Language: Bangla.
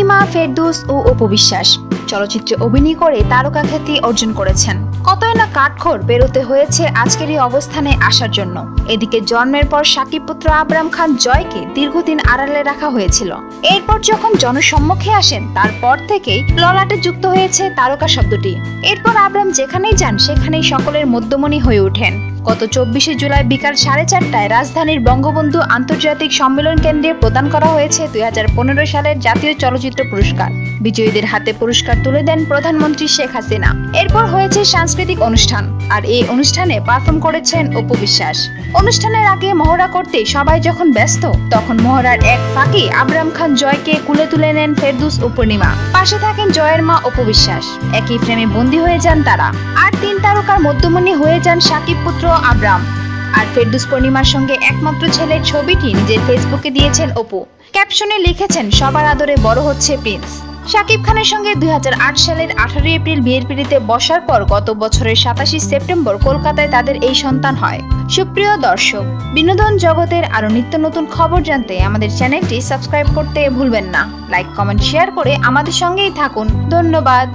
পূর্ণিমা ফেরদৌস ও অপবিশ্বাস। চলচ্চিত্রে অভিনয় করে তারকা খ্যাতি অর্জন করেছেন। কতই না কাঠখড় বেরোতে হয়েছে আজকের এই অবস্থানে আসার জন্য। এদিকে জন্মের পর সাকিব পুত্র আবরাম খান জয়কে দীর্ঘদিন আড়ালে রাখা হয়েছিল। এরপর যখন জনসম্মুখে আসেন, তারপর থেকেই ললাটে যুক্ত হয়েছে তারকা শব্দটি। এরপর আবরাম যেখানেই যান, সেখানেই সকলের মধ্যমণি হয়ে ওঠেন। গত চব্বিশে জুলাই বিকাল সাড়ে চারটায় রাজধানীর বঙ্গবন্ধু আন্তর্জাতিক সম্মেলন কেন্দ্রে প্রদান করা হয়েছে দুই সালের জাতীয় চলচ্চিত্র পুরস্কার। বিজয়ীদের হাতে পুরস্কার তুলে দেন প্রধানমন্ত্রী শেখ হাসিনা। এরপর হয়েছে সাংস্কৃতিক অনুষ্ঠান, আর এই অনুষ্ঠানে পারফর্ম করেছেন অপু বিশ্বাস। অনুষ্ঠানের আগে মহড়া করতে সবাই যখন ব্যস্ত, তখন মহড়ার এক ফাঁকে আবরাম খান জয়কে কুলে তুলে নেন ফেরদুস ও পূর্ণিমা। পাশে থাকেন জয়ের মা অপু বিশ্বাস। একই ফ্রেমে বন্দী হয়ে যান তারা। আর তারকার মধ্যমণি হয়ে যান সাকিব পুত্র আবরাম। আর ফেরদুস পূর্ণিমার সঙ্গে একমাত্র ছেলের ছবিটি নিজের ফেসবুকে দিয়েছেন অপু। ক্যাপশনে লিখেছেন, সবার আদরে বড় হচ্ছে প্রিন্স। শাকিব খানের সঙ্গে দুই হাজার আট সালের আঠারোই এপ্রিল বিয়ের পিড়িতে বসার পর গত বছরের সাতাশি সেপ্টেম্বর কলকাতায় তাদের এই সন্তান হয়। সুপ্রিয় দর্শক, বিনোদন জগতের আরও নিত্য নতুন খবর জানতে আমাদের চ্যানেলটি সাবস্ক্রাইব করতে ভুলবেন না। লাইক, কমেন্ট, শেয়ার করে আমাদের সঙ্গেই থাকুন। ধন্যবাদ।